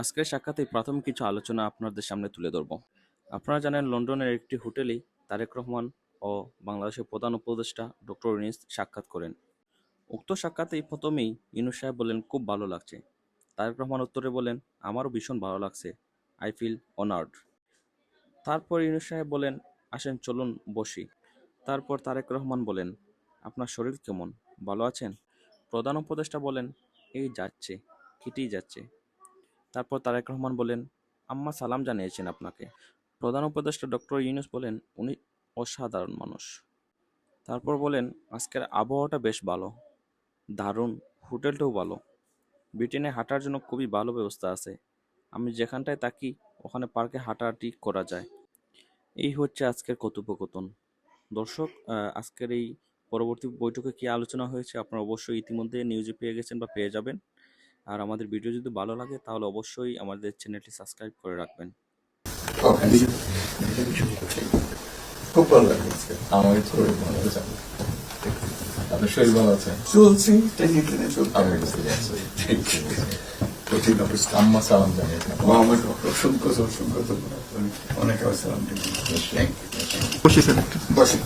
আজকের সাক্ষাতে প্রাথমিক কিছু আলোচনা আপনাদের সামনে তুলে ধরব। আপনারা জানেন, লন্ডনের একটি হোটেলেই তারেক রহমান ও বাংলাদেশের প্রধান উপদেষ্টা ডক্টর ইউনিস সাক্ষাৎ করেন। উক্ত সাক্ষাতেই প্রথমেই ইউনুস সাহেব বলেন খুব ভালো লাগছে। তারেক রহমান উত্তরে বলেন আমারও ভীষণ ভালো লাগছে। I feel honoured. তারপর ইউনুস সাহেব বলেন আসেন, চলুন বসি। তারপর তারেক রহমান বলেন আপনার শরীর কেমন? ভালো আছেন? প্রধান উপদেষ্টা বলেন, এই যাচ্ছে কেটেই যাচ্ছে। তারপর তারেক রহমান বলেন, আম্মা সালাম জানিয়েছেন আপনাকে। প্রধান উপদেষ্টা ডক্টর ইউনুস বলেন, উনি অসাধারণ মানুষ। তারপর বলেন, আজকের আবহাওয়াটা বেশ ভালো, দারুণ, হোটেলটাও ভালো। ব্রিটেনে হাঁটার জন্য খুবই ভালো ব্যবস্থা আছে। আমি যেখানটায় থাকি, ওখানে পার্কে হাঁটাহাঁটি করা যায়। এই হচ্ছে আজকের কথোপকথন। দর্শক আজকের এই পরবর্তী বৈঠকে কি আলোচনা হয়েছে আপনারা অবশ্যই ইতিমধ্যে নিউজে পেয়ে গেছেন বা পেয়ে যাবেন। আর আমাদের ভিডিও যদি ভালো লাগে তাহলে অবশ্যই আমাদের চ্যানেলটি সাবস্ক্রাইব করে রাখবেন। খুব ভালো লাগে আমার শরীর ভালো আছে আপনার শরীর ভালো আছে? চলছি টেনে টেনে চলতে আমি বুঝতে পারছি। কঠিন অবস্থা আম্মা সালাম জানিয়েছেন ও অসংখ্য অসংখ্য অনেক বসে।